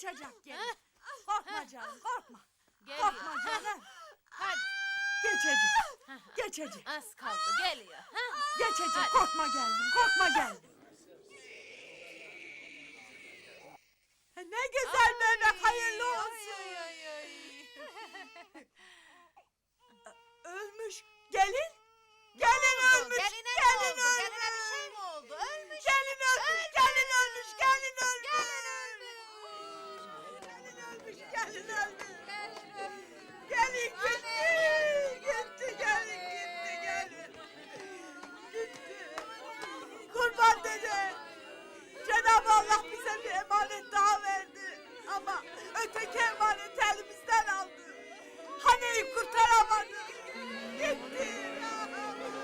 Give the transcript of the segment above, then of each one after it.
Geçecek gelin. Korkma canım korkma. Geliyor. Korkma canım. Hadi Geçecek. Geçecek. az kaldı geliyor. Ha? Geçecek. Korkma geldim. Korkma geldim. Ne güzel bebek hayırlı olsun. Ölmüş. Gelin. Gelin öteki emaneti elimizden aldı. Haneyi kurtaramadı. Gitti.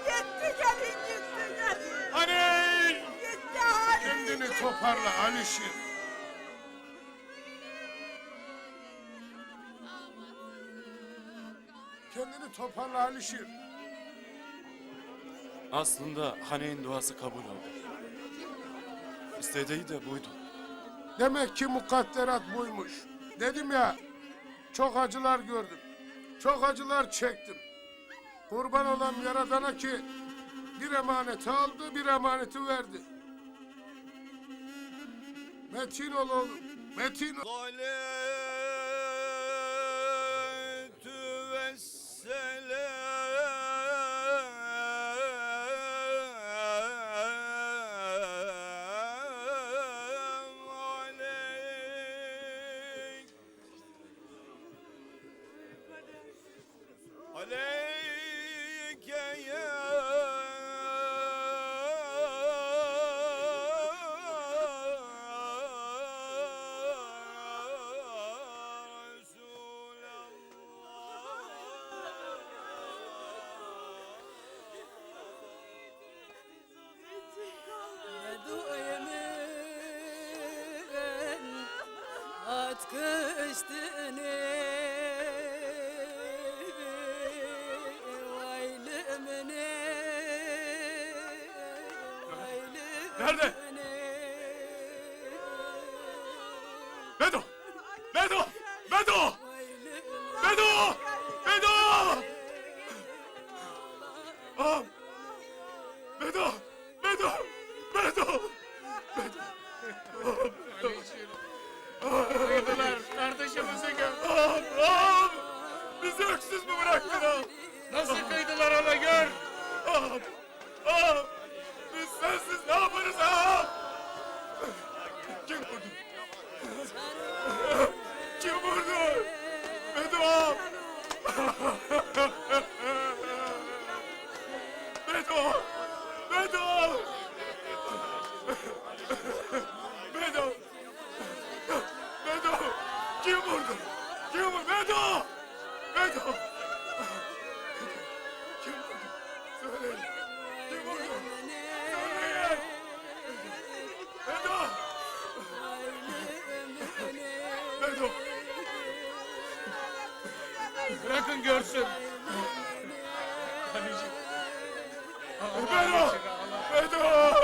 Gitti gelin gitti gelin. Hani Gitti hani. kendini toparla Alişir. Kendini toparla Alişir. Aslında Hane'nin duası kabul oldu. İstediği de buydu. Demek ki mukadderat buymuş. Dedim ya, çok acılar gördüm. Çok acılar çektim. Kurban olan Yaradan'a ki bir emaneti aldı, bir emaneti verdi. Metin ol oğlum, metin ol. Aleyke ya Duemin atkı Nerede? Bedo! Bedo! Bedo! Bedo! Bedo! Ağam! Bedo! Bedo! Bedo! Kardeşimizi gör. Ağam! Ağam! Bizi öksüz mü bıraktın ağam? Kim vurdu? Kim vurdu? Bedo! Bedo! Bedo! Bedo! Bedo! Kim vurdu? Kim vurdu? Bedo! Bedo! Bırakın görsün. Kardeşim. Bedo! Bedo!